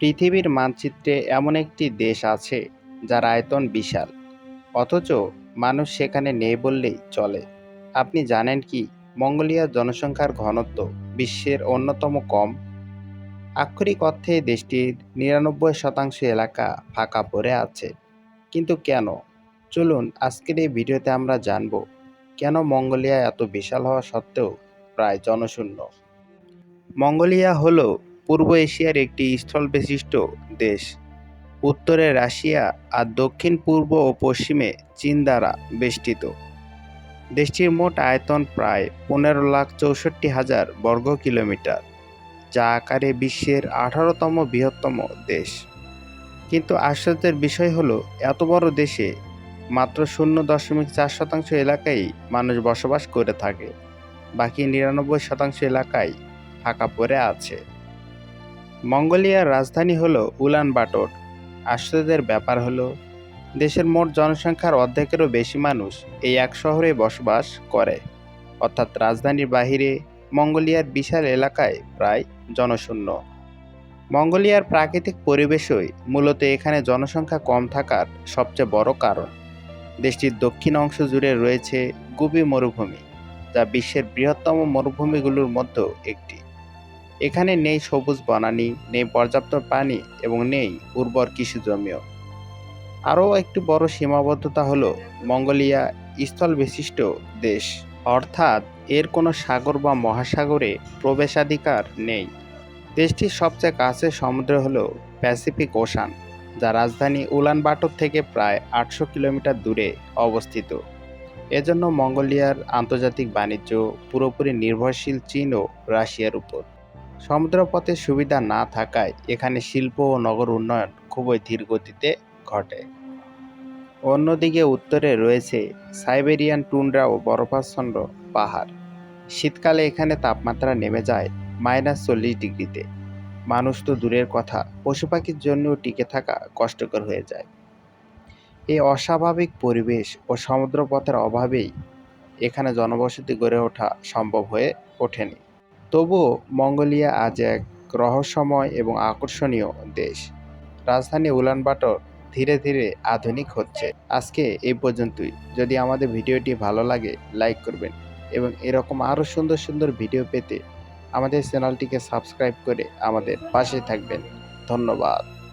পৃথিবীর মানচিত্রে এমন একটি দেশ আছে, যার আয়তন বিশাল। অথচ মানুষ সেখানে নেই বললেই চলে। আপনি জানেন কি মঙ্গোলিয়ার জনসংখ্যার ঘনত্ব বিশ্বের অন্যতম কম। আক্ষরিক অর্থে দেশটির নিরানব্বই শতাংশ এলাকা ফাঁকা পড়ে আছে। কিন্তু কেন? চলুন আজকের এই ভিডিওতে আমরা জানব, কেন মঙ্গোলিয়া এত বিশাল হওয়া সত্ত্বেও প্রায় জনশূন্য? মঙ্গোলিয়া হল পূর্ব এশিয়ার একটি স্থল বিশিষ্ট দেশ। উত্তরে রাশিয়া আর দক্ষিণ, পূর্ব ও পশ্চিমে চীন দ্বারা বেষ্টিত। দেশটির মোট আয়তন প্রায় পনেরো লাখ চৌষট্টি হাজার বর্গ কিলোমিটার, যা আকারে বিশ্বের আঠারোতম বৃহত্তম দেশ। কিন্তু আশ্চর্যের বিষয় হলো, এত বড় দেশে মাত্র শূন্য দশমিক চার শতাংশ এলাকায় মানুষ বসবাস করে থাকে। বাকি নিরানব্বই শতাংশ এলাকায় ফাঁকা পড়ে আছে। মঙ্গোলিয়ার রাজধানী হলো উলান বাটর আশ্চর্যের ব্যাপার হলো, দেশের মোট জনসংখ্যার অর্ধেকেরও বেশি মানুষ এই এক শহরে বসবাস করে। অর্থাৎ রাজধানীর বাহিরে মঙ্গোলিয়ার বিশাল এলাকায় প্রায় জনশূন্য। মঙ্গোলিয়ার প্রাকৃতিক পরিবেশই মূলত এখানে জনসংখ্যা কম থাকার সবচেয়ে বড় কারণ। দেশটির দক্ষিণ অংশ জুড়ে রয়েছে গুবি মরুভূমি, যা বিশ্বের বৃহত্তম মরুভূমিগুলোর মধ্যে একটি। এখানে নেই সবুজ বনানি, নেই পর্যাপ্ত পানি এবং নেই উর্বর কৃষি জমিও। আরও একটি বড় সীমাবদ্ধতা হলো মঙ্গোলিয়া স্থল বিশিষ্ট দেশ। অর্থাৎ এর কোনো সাগর বা মহাসাগরে প্রবেশাধিকার নেই। দেশটির সবচেয়ে কাছে সমুদ্র হলো প্যাসিফিক ওশান, যা রাজধানী উলানবাটর থেকে প্রায় আটশো কিলোমিটার দূরে অবস্থিত। এজন্য মঙ্গোলিয়ার আন্তর্জাতিক বাণিজ্য পুরোপুরি নির্ভরশীল চীন ও রাশিয়ার উপর। সমুদ্রপথের সুবিধা না থাকায় এখানে শিল্প ও নগর উন্নয়ন খুবই ধীর গতিতে ঘটে। অন্যদিকে উত্তরে রয়েছে সাইবেরিয়ান টুন্ড্রা ও বরফাচ্ছন্ন পাহাড়। শীতকালে এখানে তাপমাত্রা নেমে যায় মাইনাস চল্লিশ ডিগ্রিতে। মানুষ তো দূরের কথা পশু পাখির জন্যও টিকে থাকা কষ্টকর হয়ে যায়। এই অস্বাভাবিক পরিবেশ ও সমুদ্রপথের অভাবেই এখানে জনবসতি গড়ে ওঠা সম্ভব হয়ে ওঠেনি। তবুও মঙ্গোলিয়া আজ এক রহস্যময় এবং আকর্ষণীয় দেশ। রাজধানী উলানবাটর ধীরে ধীরে আধুনিক হচ্ছে। আজকে এই পর্যন্তই। যদি আমাদের ভিডিওটি ভালো লাগে, লাইক করবেন এবং এরকম আরও সুন্দর সুন্দর ভিডিও পেতে আমাদের চ্যানেলটিকে সাবস্ক্রাইব করে আমাদের পাশে থাকবেন। ধন্যবাদ।